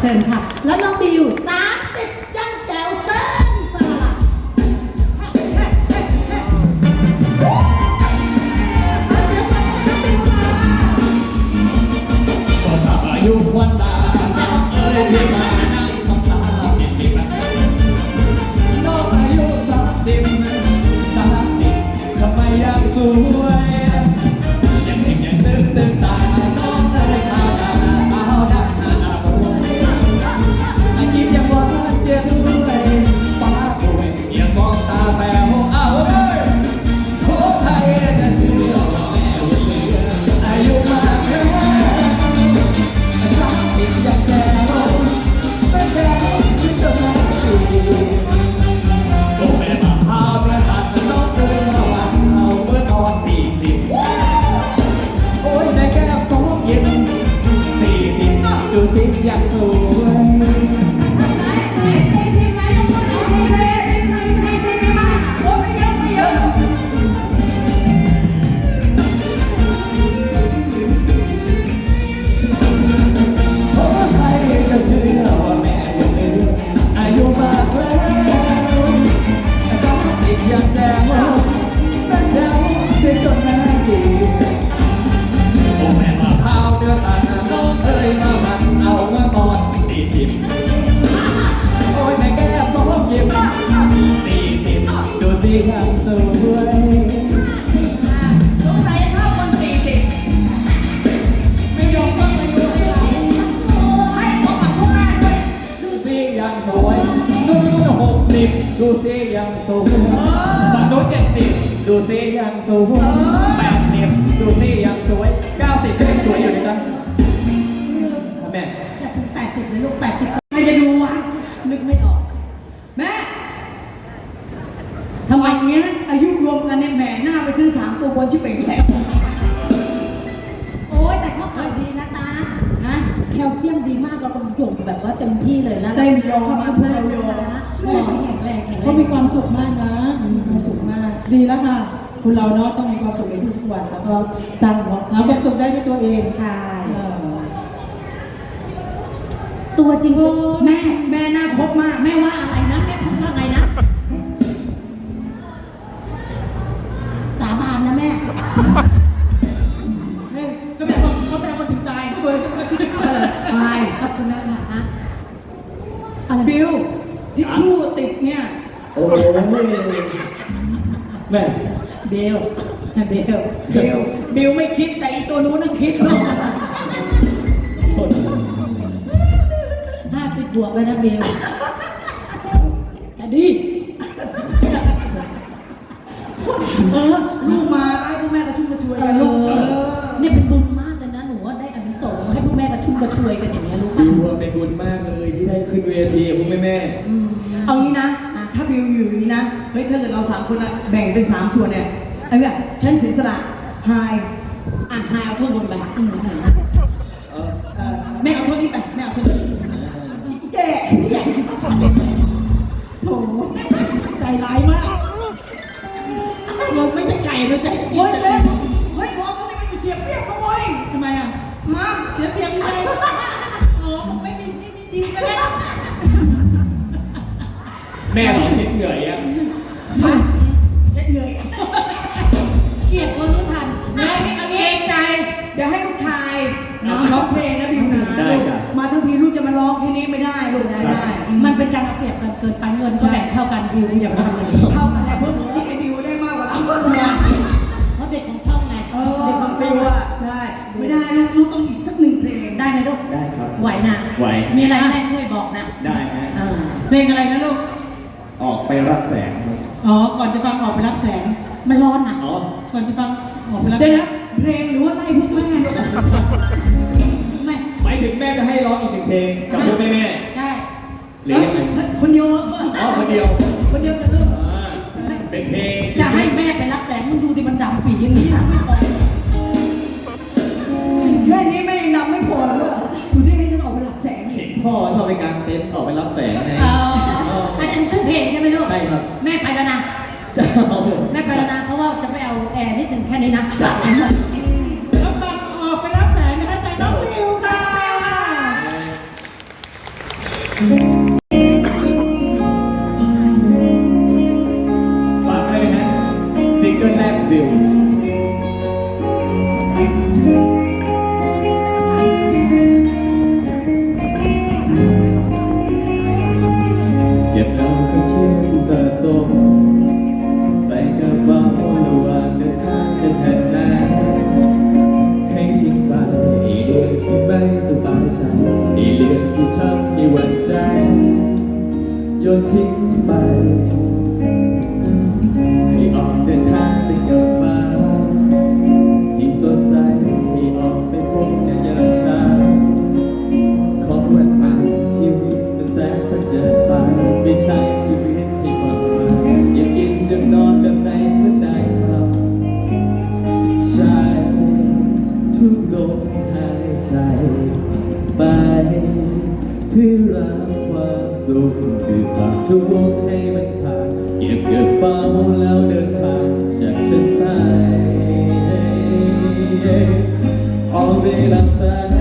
เชิญค่ะ แล้วน้องบิว30ยังแจ๋วเซินสลัดก็ถ้าอายุควันตา ดูสิยั สี่สิบโอ้ยแม่แก้มน้องยิ้มสี่สิบดูสิยังสวยสงสัยจะชอบคนสี่สิบไม่ยอมรับไม่ยอมรับให้ผมกับพวกแม่ด้วยดูสิยังสวยดูดูหกสิบดูสิยังสวยฝั่งโน้นเจ็ดสิบดูสิยังสวยแปดสิบดูสิยังสวย โอ้ยแต่เขาขายดีนะตานะแคลเซียมดีมากเราก็หยงแบบว่าเต็มที่เลยแล้วเต็มยอขอบมาคุณเพื่มาอกนโยนะขอให้แข็งแรงแข็งแรงเขามีความสุขมากนะมีความสุขมาก ดีแล้วค่ะคุณเราเนาะต้องมีความสุขในทุกๆวันแล้วก็สร้างความหาความสุขได้ด้วยตัวเองใช่เออตัวจริงเออแม่แม่หน้าครบมากแม่ว่าอะไร ทิชชู่ติดเนี่ย โอ้ยแม่เบล เบลบิวบิวไม่คิดแต่อีตัวนู้นน่ะคิดลูกคนห้าสิบบวกแล้วนะเบลแต่ดีเออลูกมาให้พ่อแม่กระชุ่มกระชวยกันลูกเออเนี่ยเป็นบุญมากเลยนะหนูว่าได้อานิสงส์ให้พ่อแม่กระชุ่มกระชวยกันอย่างเงี้ยรู้บิป่ะวเป็นบุญมากเลยที่ได้ขึ้ นเวทีกับพวกแม่แม่อืมเอางี้นะ ถ้าบิวอยู่อย่างนี้นะ เฮ้ย ถ้าเกิดเราสามคนอะแบ่งเป็นสามส่วนเนี่ยไอ้เนี่ยฉันเสียสละไฮอะไฮเอาโทษบนไป อืม ม่เราเช็ดเหนื่อยอะมาเช็ดเหนื่อยเกลียดคนรู้ทันนายมีเกรงใจ เดี๋ยวให้ลูกชายร้องเพลงนะบิวนะลูกมาทั้งทีลูกจะมาร้องแค่นี้ไม่ได้ลูกไม่ได้ มันเป็นการเอาเปรียบกันเกินไปเงินก็แบ่งเท่ากันบิวอย่ามาทำอย่างนี้เท่ากันแต่เพิ่มเพิ่มไอ้บิวได้มากกว่าเราเพิ่มนะเพราะเด็กของช่องไงเออเด็กของบิช่องวอะใช่ไม่ได้ลูกลูกต้องอีกสักหนึ่งเพลงได้ไหมลูกได้ครับไหวนะไหวมีอะไรให้แม่ช่วยบอกนะได้ฮะอ่าเพลงอะไรนะลูกออกไป รับแสงอ๋อ ก่อนจะฟังออกไปรับแสง มันร้อนนะอ๋อก่อนจะฟังออกไปรับเดี๋ยวนะเพลงหรือว่าไล่พวกแม่ไม่หมายถึงแม่จะให้ร้องอีกหนึ่งเพลงกับพวกแม่แม่ใช่หรือยังไงคนเดียวอ๋อคนเดียว คนเดียวจะเลิกอ่าเป็นเพลง จะให้แม่ไปรับแสงมันดูดิมันดำปีอย่างนี้นะไม่พอแค่นี้แม่ยังดำไม่พอแล้วดูที่ให้ฉันออกไปหลักแสงเห็นพ่อชอบไปกางเต็นท์ออกไปรับแสงไง เพลงใช่ไหมลูกใช่ครับ แม่ไปแล้วนะ แม่ไปแล้วนะ เพราะว่าจะไปเอาแอร์นิดหนึ่งแค่นี้นะ รับออกไปรับแสงนะจน้องวิวค่ะ ฝากได้ไหมฮะซิงเกิลแรกวิว สุขคือความทุกข์ให้มันผ่านเก็บเก็บเป้าแล้วเดินทางจากฉันไป All day long